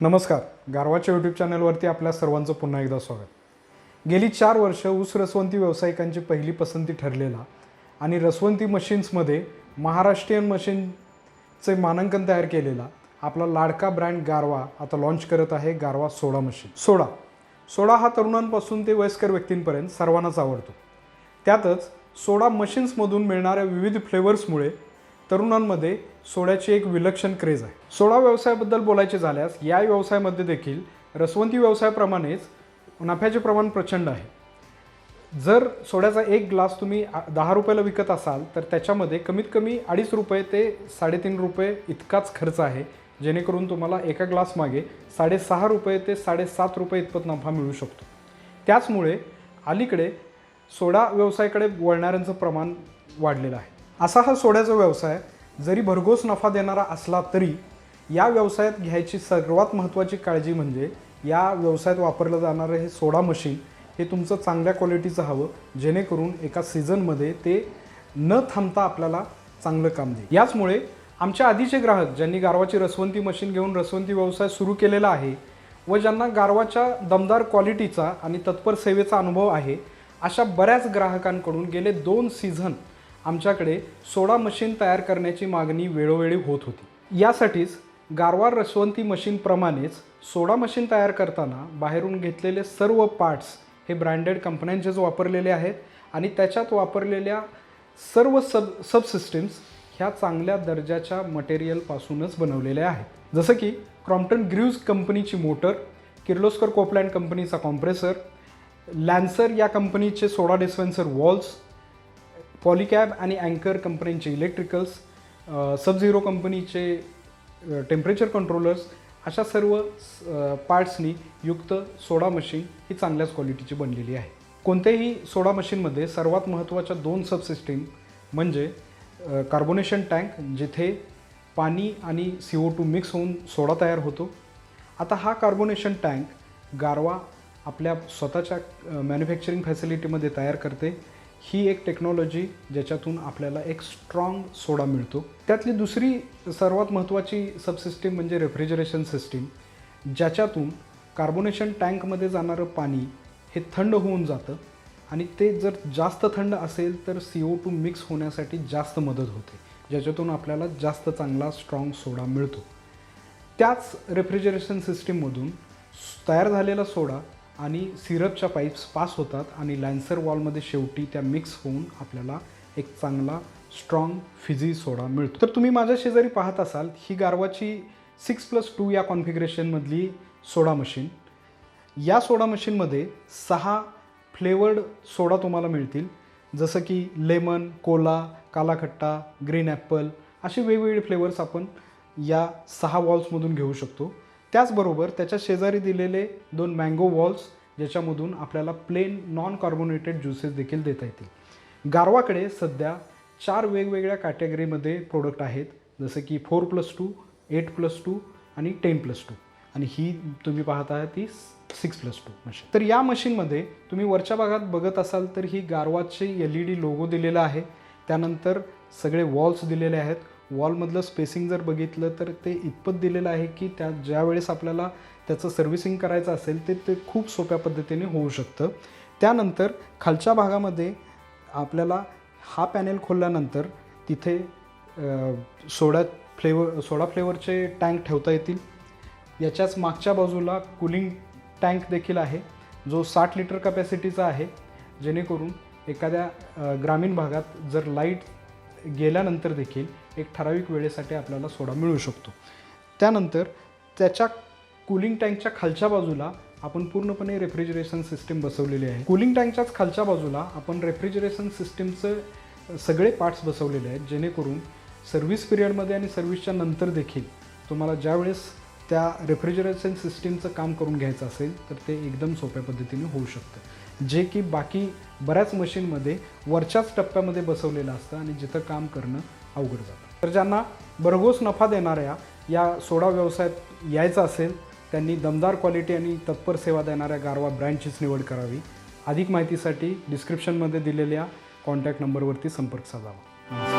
नमस्कार. गारवाच्या यूट्यूब चॅनलवरती आपल्या सर्वांचं पुन्हा एकदा स्वागत. गेली चार वर्ष ऊस रसवंती व्यावसायिकांची पहिली पसंती ठरलेला आणि रसवंती मशीन्समध्ये महाराष्ट्रीयन मशीनचे मानांकन तयार केलेला आपला लाडका ब्रँड गारवा आता लॉन्च करत आहे गारवा सोडा मशीन सोडा. सोडा हा तरुणांपासून ते वयस्कर व्यक्तींपर्यंत सर्वांनाच आवडतो. त्यातच सोडा मशीन्समधून मिळणाऱ्या विविध फ्लेवर्समुळे तरुणांमध्ये सोड्याची एक विलक्षण क्रेज आहे. सोडा व्यवसायाबद्दल बोलायचे झाल्यास या व्यवसायामध्ये देखील रसवंती व्यवसायाप्रमाणेच नफ्याचे प्रमाण प्रचंड आहे. जर सोड्याचा एक ग्लास तुम्ही दहा रुपयाला विकत असाल तर त्याच्यामध्ये कमीत कमी अडीच रुपये ते साडेतीन रुपये इतकाच खर्च आहे जेणेकरून तुम्हाला एका ग्लास मागे साडेसहा रुपये ते साडेसात रुपये इतपत नफा मिळू शकतो. त्याचमुळे अलीकडे सोडा व्यवसायाकडे वळणाऱ्यांचं प्रमाण वाढलेलं आहे. असा हा सोड्याचा व्यवसाय जरी भरघोस नफा देणारा असला तरी या व्यवसायात घ्यायची सर्वात महत्त्वाची काळजी म्हणजे या व्यवसायात वापरलं जाणारं हे सोडा मशीन हे तुमचं चांगल्या क्वालिटीचं हवं जेणेकरून एका सीझनमध्ये ते न थांबता आपल्याला चांगलं काम देईल. याचमुळे आमच्या आधीचे ग्राहक ज्यांनी गारवाची रसवंती मशीन घेऊन रसवंती व्यवसाय सुरू केलेला आहे व ज्यांना गारवाच्या दमदार क्वालिटीचा आणि तत्पर सेवेचा अनुभव आहे अशा बऱ्याच ग्राहकांकडून गेले दोन सीझन आमच्याकडे सोडा मशीन तयार करण्याची मागणी वेळोवेळी होत होती. यासाठीच गारवार रसवंती मशीनप्रमाणेच सोडा मशीन तयार करताना बाहेरून घेतलेले सर्व पार्ट्स हे ब्रँडेड कंपन्यांचेच वापरलेले आहेत आणि त्याच्यात वापरलेल्या सर्व सब सबसिस्टीम्स ह्या चांगल्या दर्जाच्या मटेरियलपासूनच बनवलेल्या आहेत. जसं की क्रॉम्प्टन ग्रीव्ज कंपनीची मोटर किर्लोस्कर कोपलँड कंपनीचा कॉम्प्रेसर लॅन्सर या कंपनीचे सोडा डिस्पेन्सर वॉल्स पॉलिकॅब आणि अँकर कंपनीचे इलेक्ट्रिकल्स सब झिरो कंपनीचे टेम्परेचर कंट्रोलर्स अशा सर्व पार्ट्सनी युक्त सोडा मशीन ही चांगल्याच क्वालिटीची बनलेली आहे. कोणत्याही सोडा मशीनमध्ये सर्वात महत्त्वाच्या दोन सबसिस्टीम म्हणजे कार्बोनेशन टँक जिथे पाणी आणि सी ओ टू मिक्स होऊन सोडा तयार होतो. आता हा कार्बोनेशन टँक गारवा आपल्या स्वतःच्या मॅन्युफॅक्चरिंग फॅसिलिटीमध्ये तयार करते. ही एक टेक्नॉलॉजी ज्याच्यातून आपल्याला एक स्ट्रॉंग सोडा मिळतो. त्यातली दुसरी सर्वात महत्त्वाची सबसिस्टीम म्हणजे रेफ्रिजरेशन सिस्टीम ज्याच्यातून कार्बोनेशन टँकमध्ये जाणारं पाणी हे थंड होऊन जातं आणि ते जर जास्त थंड असेल तर सी ओ टू मिक्स होण्यासाठी जास्त मदत होते ज्याच्यातून आपल्याला जास्त चांगला स्ट्रॉंग सोडा मिळतो. त्याच रेफ्रिजरेशन सिस्टीममधून तयार झालेला सोडा आणि सिरपच्या पाईप्स पास होतात आणि लॅन्सर वॉलमध्ये शेवटी त्या मिक्स होऊन आपल्याला एक चांगला स्ट्रॉंग फिजी सोडा मिळतो. तर तुम्ही माझ्या शेजारी पाहत असाल ही गारवाची सिक्स प्लस टू या कॉन्फिगरेशनमधली सोडा मशीन या सोडा मशीनमध्ये सहा फ्लेवर्ड सोडा तुम्हाला मिळतील. जसं की lemon cola kala khatta green apple असे वेगवेगळे फ्लेवर्स आपण या सहा वॉल्समधून घेऊ शकतो. त्याचबरोबर त्याच्या शेजारी दिलेले दोन मँगो वॉल्स ज्याच्यामधून आपल्याला प्लेन नॉन कार्बोनेटेड ज्युसेस देखील देता येतील. गारवाकडे सध्या चार वेगवेगळ्या कॅटेगरीमध्ये प्रोडक्ट आहेत जसं की four plus two eight plus two आणि टेन प्लस टू आणि ही तुम्ही पाहत आहात ती सिक्स प्लस टू मशीन तर या मशीनमध्ये तुम्ही वरच्या भागात बघत असाल तर ही गारवाचे एल ई डी लोगो दिलेला आहे. त्यानंतर सगळे वॉल्स दिलेले आहेत. वॉलमधलं स्पेसिंग जर बघितलं तर ते इतपत दिलेलं आहे की त्या ज्या वेळेस आपल्याला त्याचं सर्व्हिसिंग करायचं असेल ते ते खूप सोप्या पद्धतीने होऊ शकतं. त्यानंतर खालच्या भागामध्ये आपल्याला हा पॅनेल खोलल्यानंतर तिथे सोडा फ्लेवर सोडा फ्लेवरचे टँक ठेवता येतील. याच्याच मागच्या बाजूला कुलिंग टँक देखील आहे जो साठ लिटर कपॅसिटीचा आहे. जेणेकरून एखाद्या ग्रामीण भागात जर लाइट गेल्यानंतर देखील एक ठराविक वेळेसाठी आपल्याला सोडा मिळू शकतो. त्यानंतर त्याच्या कूलिंग टँकच्या खालच्या बाजूला आपण पूर्णपणे रेफ्रिजरेशन सिस्टीम बसवलेली आहे. कूलिंग टँकच्याच खालच्या बाजूला आपण रेफ्रिजरेशन सिस्टीमचं सगळे पार्ट्स बसवलेले आहेत जेणेकरून सर्व्हिस पिरियडमध्ये आणि सर्व्हिसच्या नंतर देखील तुम्हाला ज्यावेळेस त्या रेफ्रिजरेशन सिस्टीमचं काम करून घ्यायचं असेल तर ते एकदम सोप्या पद्धतीने होऊ शकतं. जे की बाकी बऱ्याच मशीनमध्ये वरच्याच टप्प्यामध्ये बसवलेलं असतं आणि जिथं काम करणं अवघड जातं. तर ज्यांना भरघोस नफा देणाऱ्या या सोडा व्यवसायात यायचं असेल त्यांनी दमदार क्वालिटी आणि तत्पर सेवा देणाऱ्या गारवा ब्रँडचीच निवड करावी. अधिक माहितीसाठी डिस्क्रिप्शनमध्ये दिलेल्या कॉन्टॅक्ट नंबरवरती संपर्क साधावा. नमस्कार